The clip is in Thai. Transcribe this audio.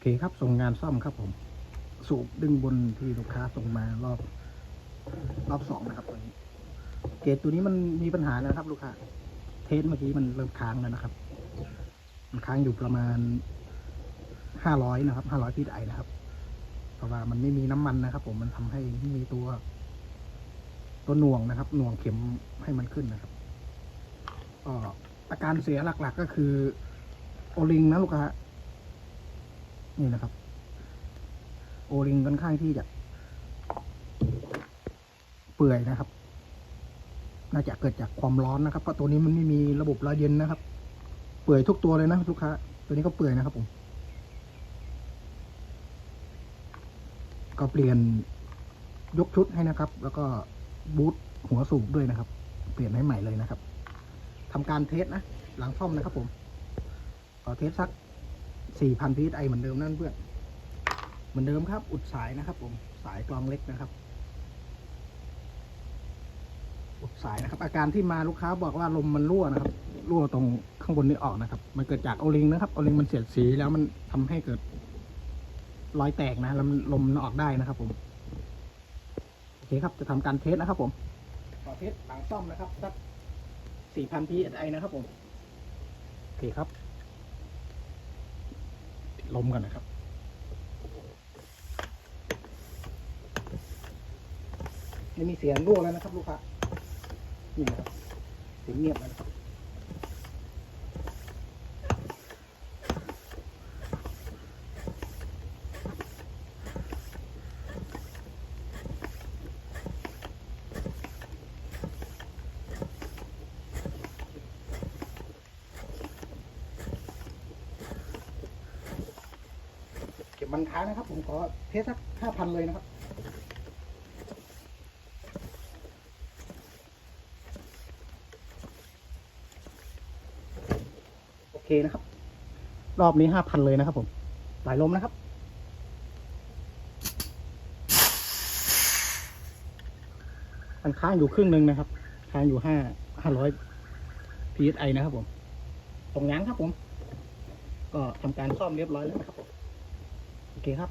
เคครับส่งงานซ่อมครับผม สูบดึงบนที่ลูกค้าส่งมารอบรอบสองนะครับตัวนี้ เกจตัวนี้มันมีปัญหาแล้วครับ ลูกค้าเทสเมื่อกี้มันเริ่มค้างแล้วนะครับ มันค้างอยู่ประมาณห้าร้อยนะครับห้าร้อยพีไอนะครับ เพราะว่ามันไม่มีน้ำมันนะครับ ผมมันทำให้ไม่มีตัว ตัวหน่วงนะครับ หน่วงเข็มให้มันขึ้นนะครับก็อาการเสียหลัก ๆ ก็คือ โอลิงนะลูกค้า นี่นะครับ โอลิงค่อนข้างที่จะ เปื่อยนะครับ น่าจะเกิดจากความร้อนนะครับเพราะตัวนี้มันไม่มีระบบรอยเย็นนะครับ เปื่อยทุกตัวเลยนะลูกค้า ตัวนี้ก็เปื่อยนะครับผม ก็เปลี่ยนยกชุดให้นะครับ แล้วก็บูทหัวสูบด้วยนะครับ เปลี่ยนให้ใหม่เลยนะครับทำการเทสนะ หลังซ่อมนะครับผมก็เทสสัก 4,000พีไอเหมือนเดิมนั่นเพื่อน เหมือนเดิมครับ อุดสายนะครับผม สายกรองเล็กนะครับ อุดสายนะครับ อาการที่มาลูกค้าบอกว่าลมมันรั่วนะครับ รั่วตรงข้างบนนี้ออกนะครับ มันเกิดจากโอลิงนะครับ โอลิงมันเสียดสีแล้วมันทำให้เกิดรอยแตกนะแล้วมันลมมันออกได้นะครับ ผม โอเคครับ จะทำการเทสนะครับ ผม ขอเทสหลังซ่อมนะครับสัก4,000 psi นะครับผม โอเคครับ ล้มกันนะครับไม่มีเสียงรั่วแล้วนะครับลูกค้านี่นะครับเสียงเงียบแล้ว บเก็บมันค้างนะครับ ผมขอเทสสักห้าพันเลยนะครับโอเคนะครับ รอบนี้ห้าพันเลยนะครับ ผมสายลมนะครับมันค้างอยู่ครึ่งหนึ่งนะครับ ค้างอยู่ห้าห้าร้อย psi นะครับผม ตรงยั้งครับผม ก็ทำการซ่อมเรียบร้อยแล้วนะครับผม 给他